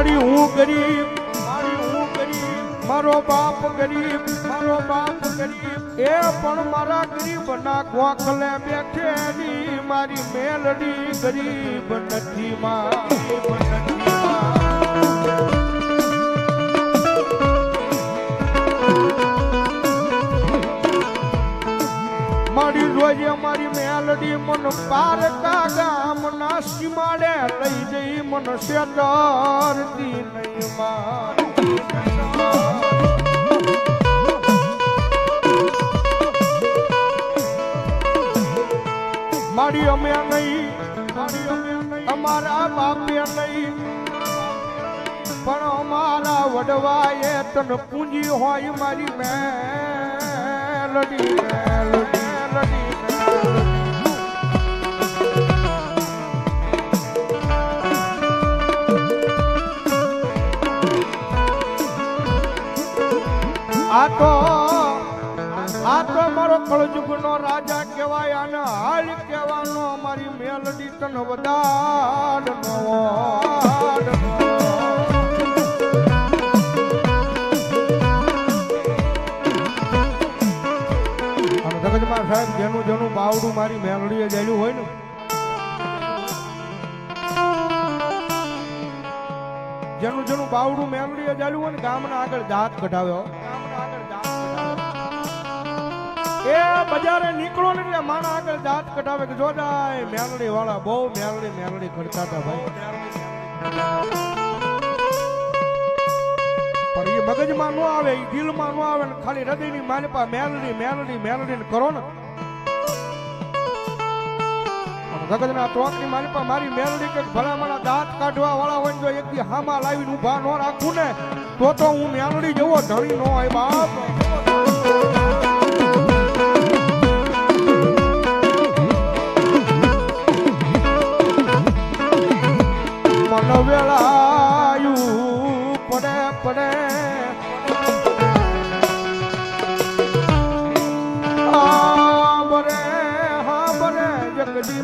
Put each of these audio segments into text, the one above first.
મારી હું ગરીબ, મારી હું ગરીબ, મારો બાપ ગરીબ, મારો બાપ ગરીબ. એ પણ મારા ગરીબ ના ગોખલે બેઠેલી, મારી મેલડી ગરીબ નથી, મારી જઈ મન નહીં મારી. મારી અમે નહીં, મારી અમે અમારા બાપે નહીં. પણ અમારા વડવાએ તન પૂંજી હોય મારી મેલડી મેલડી મેલડી મેલડી. આ તો આ તો મારો કળજુગનો રાજા કહેવાય અને હાલ કહેવાનો મારી મેલડી તન વદાડ નો સાહેબ, જેનું જેનું બાવડું મારી મેલડીએ જયેલું હોય ને, જેનું જેનું બાવડું મેલડીએ જયેલું હોય ને, ગામના આગળ જાત કઢાવ્યો. એ બજારે નીકળો ને એટલે માણા આગળ દાંત કઢાવે કે જોડાય મેરડી વાળા, બહુ મેલડી મેલડી કરતા હતા ભાઈ. પણ એ મગજમાં ન આવે એ દિલમાં ન આવે ને ખાલી હૃદયની માલપા મેલડી મેલડી મેલડી કરો ને. જગતના ચોકની પણ મારી મેલડી કે ભલા મારા દાંત કાઢવા વાળા હોય જો એક હામાં લાવીને ઊભા ન રાખું ને, તો તો હું મેલડી જવો ધણી નો હોય બાપ. મન વેળાયું. પડે પડે.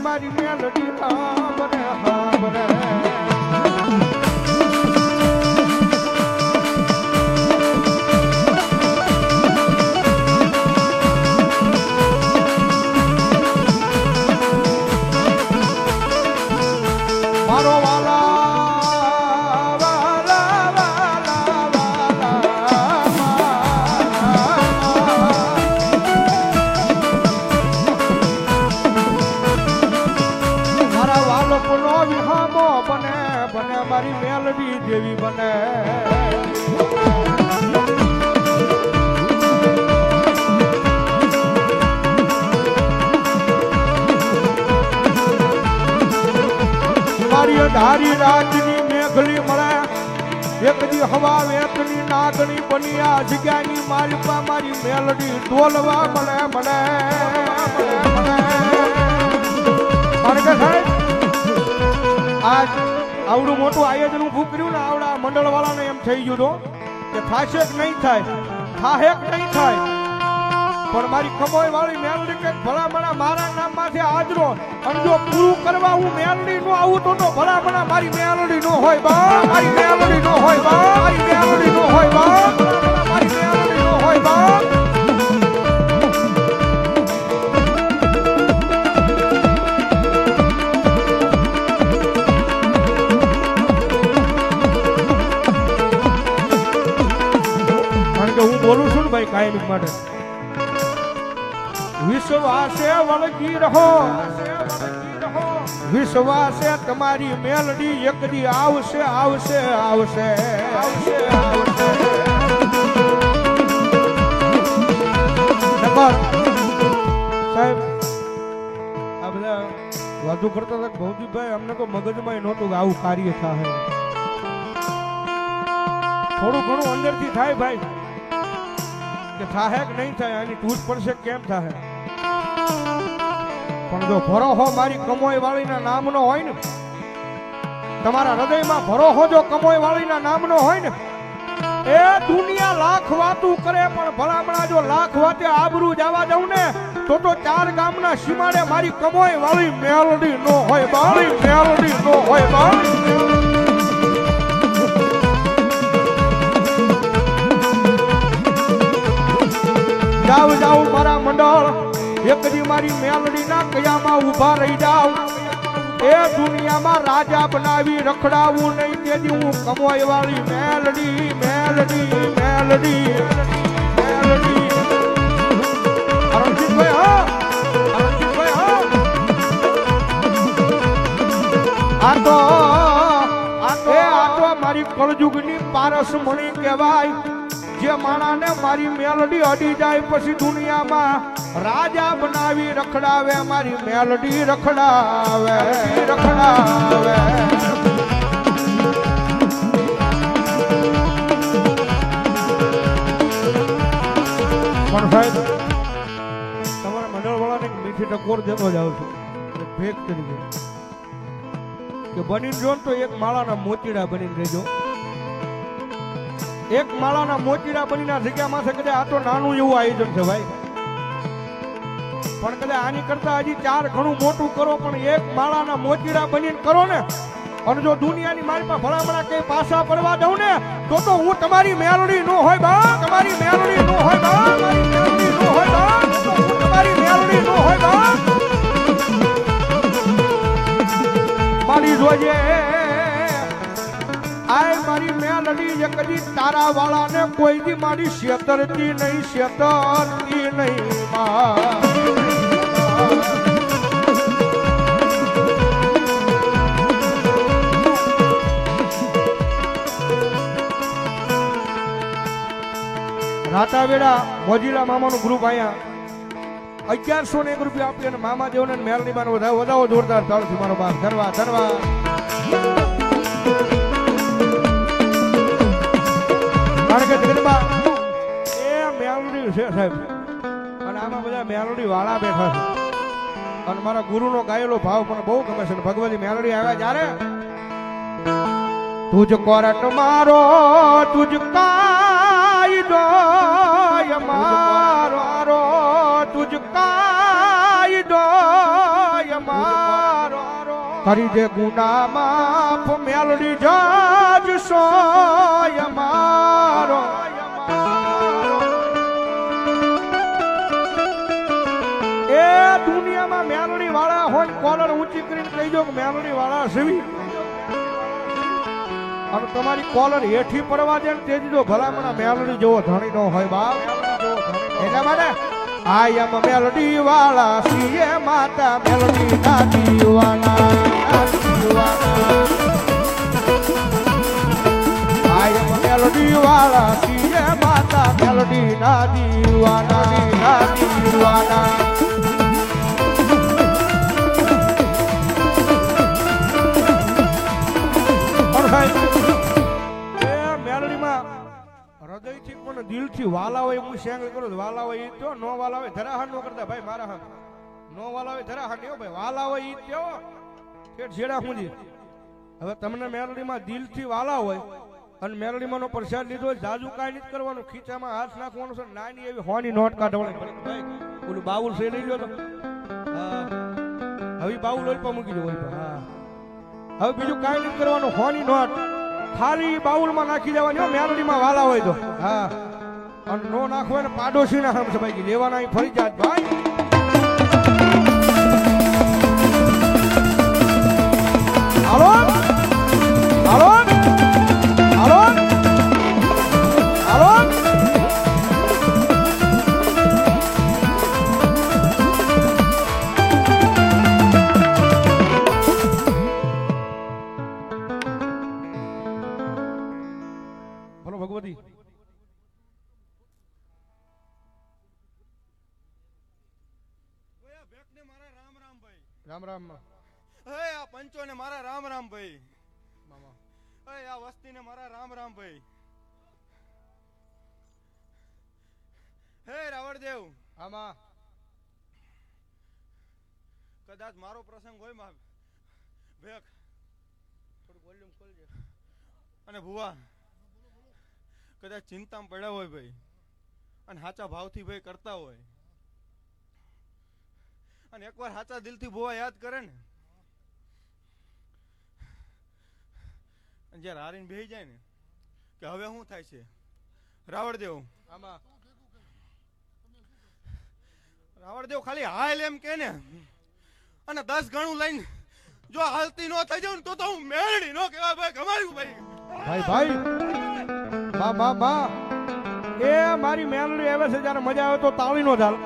મારી મેલડી હા બરે હા બરે. મારો વાલા ધારી રાજની મેઘલી મળે. એક દી હવા વેતની નાગણી બની, આ જગ્યાની માલિકા મારી મેલડી ડોલવા મળે મળે આજ આવડું મોટું આયોજન ઊભું કર્યું ને, આવડા મંડળ વાળાને એમ થઈ ગયું કે થાશે કે નહીં થાય? થાહે કે નહીં થાય? પણ મારી કમોય વાળી મેલડી કે ભલામણા મારા નામમાંથી હાજરો. અને જો પૂરું કરવા હું મેલડી નો આવું તો તો ભલામણા મારી મેલડી નો હોય બા. મારી મેલડી નો હોય બા. મારી મેલડી નો હોય બા. મારી મેલડી નો હોય બા. હું બોલું છું ને ભાઈ કાયમી માટે. વિશ્વાસે વળગી રહો. વિશ્વાસે તમારી મેલડી એકદી આવશે આવશે આવશે. આવશે સાહેબ, આ બધા વાતો કરતા હતા ભૌજીભાઈ અમને તો મગજમાં નહોતું આવું કાર્ય થાય. થોડું ઘણું અંદરથી થાય ભાઈ. કે થાહે કે નહીં થાય, આની ટૂટ પડશે કેમ પણ જો ભરોહો મારી કમોય વાળીના નામનો હોય ને, તમારા હૃદયમાં ભરોહો જો કમોય વાળીના નામનો હોય ને, એ દુનિયા લાખ વાતું કરે, પણ ભલામણા જો લાખ વાતે આબરૂ જવા દઉં ને, તો તો ચાર ગામના સીમાડે મારી કમોય વાળી મેલડી નો હોય, બાળી મેલડી નો હોય, બાળી જાઉં જાઉં મારા મંડળ. એક દી મારી મેલડીના કયામાં ઊભા રહી જાવ એ દુનિયામાં રાજા બનાવી રખડાવું નહીં. તેથી હું કમોય વાળી મેલડી મેલડી મેલડી. મેલડી અરણજીતભાઈ હા! અરણજીતભાઈ હા! આ તો આ તો આ તો મારી કળજુગની પારસમણી કહેવાય. જે માણાને મારી મેલડી અડી જાય પછી દુનિયામાં રાજા બનાવી રખડાવે મારી મેલડી રખડાવે રખડાવે. પણ સાહેબ, તમારા મંડળવાળાને મીઠી ટકોર દેતો જ અને ભેગ તરીકે કે બની જો તો એક માળાના મોતીડા બનીને રહેજો. એક માળાના મોતીડા બનીના જગ્યા છે કદાચ આ તો નાનું એવું આયોજન છે ભાઈ. પણ કદાચ આની કરતા હજી ચાર ઘણું મોટું કરો, પણ એક માળાના મોતીડા બનીને કરો ને. અને જો દુનિયાની મારી પાસે ભલામણા કઈ પાછા પડવા દઉં ને, તો તો હું તમારી મેલડી નો હોય બા, તમારી મેલડી નો હોય બા મારી નો હોય બા તમારી મેલડી નો હોય બા. મારી આય મારી મેં લડી એકજી તારા વાળાને કોઈ દી મારી શેતરતી નહીં શેતરતી નહીં માં. રાતાવેડા મોજીલા મામાનું ગ્રુપ અહીંયા અગિયારસો ને એક રૂપિયા આપી અને મામા દેવને મેલની બાર વધાવો વધાવો જોરદાર તાળથી મારો બાપ. ધનવા ધનવા કારણ કે જગદંબા એ મેલડી છે સાહેબ. અને આમાં બધા મેલડી વાળા બેઠા છે. અને મારા ગુરુનો ગાયેલો ભાવ મને બહુ ગમે છે. ભગવતી મેલડી આવ્યા જ્યારે તુજ કોરટ મારો તુજ કાયદો મારો કરી દે ગુના માફ મેલડી જજ સોય મારો. એ દુનિયામાં મેલડી વાળા હોય કોલર ઊંચી કરીને કહી દો કે મેલડી વાળા સેવી. અને તમારી કોલર હેઠી પડવા દે ને તે દીધો ભલામણા મેલડી જેવો ધણી નો હોય બાપ. એટલા માટે આઈ એમ મેલડી વાળા સીએ માતા મેલડી ના દીવાના દીવાના આઈ એમ મેલડી વાળા સીએ માતા મેલડી ના દીવાના ના દીવાના પણ દિલથી વાલા હોય, હું શેંગ કરું વાલા હોય તો નો વાલા હોય ધરાહાન નો કરતા, ભાઈ, મારા હામ નો વાલા હોય ધરાહાન નહીં ભાઈ, વાલા હોય ઈ તેવો ઠેઠ છેડા સુધી હવે તમને મેલડીમાં દિલથી વાલા હોય, અને મેલડીમાં નો પ્રસાદ લીધો હોય, જાજુ કાંઈ નથી કરવાનું. ખીચામાં હાથ નાખવાનું છે નાની એવી હોની નોટ કાઢવાની ઓલું બાઉલ છે લઈ લો તો. હવે બાઉલ હોય પણ મૂકી દો હોય હા. હવે બીજું કાંઈ નથી કરવાનું, હોની નોટ. ખાલી બાઉલમાં નાખી દેવાની, હો, મેલડીમાં વાલા હોય તો. હા. નો નાખો ને પાડોશી ના સામે સભાઈ ગઈ લેવાના અહીં ફરી જાત ભાઈ. હાલો? રામ રામ. હે આ પંચોને મારા રામ રામ ભાઈ. મામા. હે આ વસ્તીને મારા રામ રામ ભાઈ. હે રાવણદેવ આમાં કદાચ મારો પ્રસંગ હોયમાં. ભેખ. થોડું વોલ્યુમ ખોલજે. અને ભુવા. કદાચ ચિંતામાં પડ્યા હોય ભાઈ. અને સાચા ભાવથી ભાઈ કરતા હોય. અને એકવાર સાચા દિલથી ભુવા યાદ કરે ને અને જ્યારે હારીને બેસી જાય ને કે હવે શું થાય છે? રાવણદેવ આમાં. રાવણદેવ ખાલી હાલ એમ કે ને અને દસ ગણું લઈને જો હાલતી નો થઈ જાઉં ને તો તો હું મેળડી નો કહેવાય ભાઈ ગમાયું ભાઈ. ભાઈ ભાઈ. બા બા બા. એ મારી મેલડી આવે છે જ્યારે મજા આવે તો તાળી નો ચાલ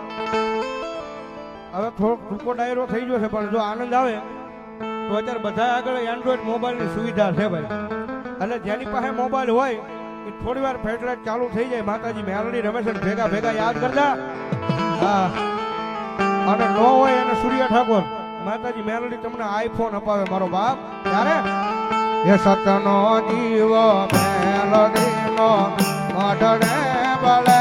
હવે થોડોક ટૂંકો ડાયરો થઈ ગયો છે, પણ જો આનંદ આવે, તો અત્યારે બધા આગળ એન્ડ્રોઈડ મોબાઈલની સુવિધા છે ભાઈ. એટલે જેની પાસે મોબાઈલ હોય, એ થોડી વાર ફેડરેટ ચાલુ થઈ જાય. માતાજી મેલડી રમે છે ભેગા ભેગા યાદ કરતા. હા. અને ન હોય અને સૂર્ય ઠાકોર. માતાજી મેલડી તમને આઈફોન અપાવે, મારો બાપ. ત્યારે એ સતનો જીવ મેલડીનો મઢને બળે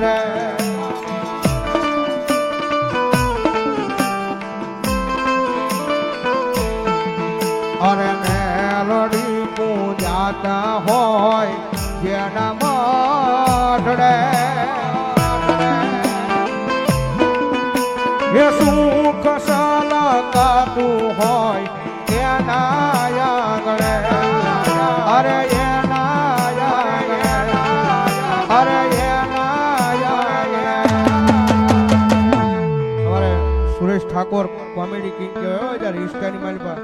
સમારે અરે મેલડી પૂજાતા હોય જેના ઠાકોર કોમેડી કિંગ કહેવાય. જ્યારે હિસ્ટાની મારી પાસે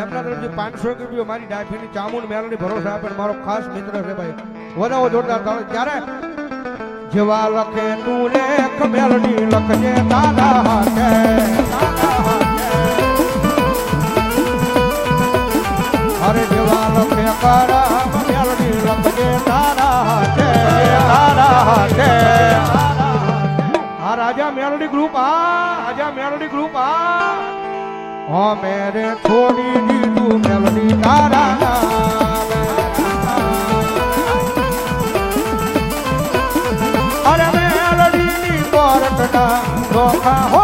એમના તરફથી પાંચસો રૂપિયા મારી ડાયફીની ચામુંડ મેલડી ભરોસા આપે મારો ખાસ મિત્ર છે ભાઈ. વધાવો જોરદાર તાળો. ત્યારે જેવા લખે તું લેખ, મેલડી લખજે તારા હાથે. મેરે છોડી દીધું મેલડી તારા. અરે કોરટના નોખા હોય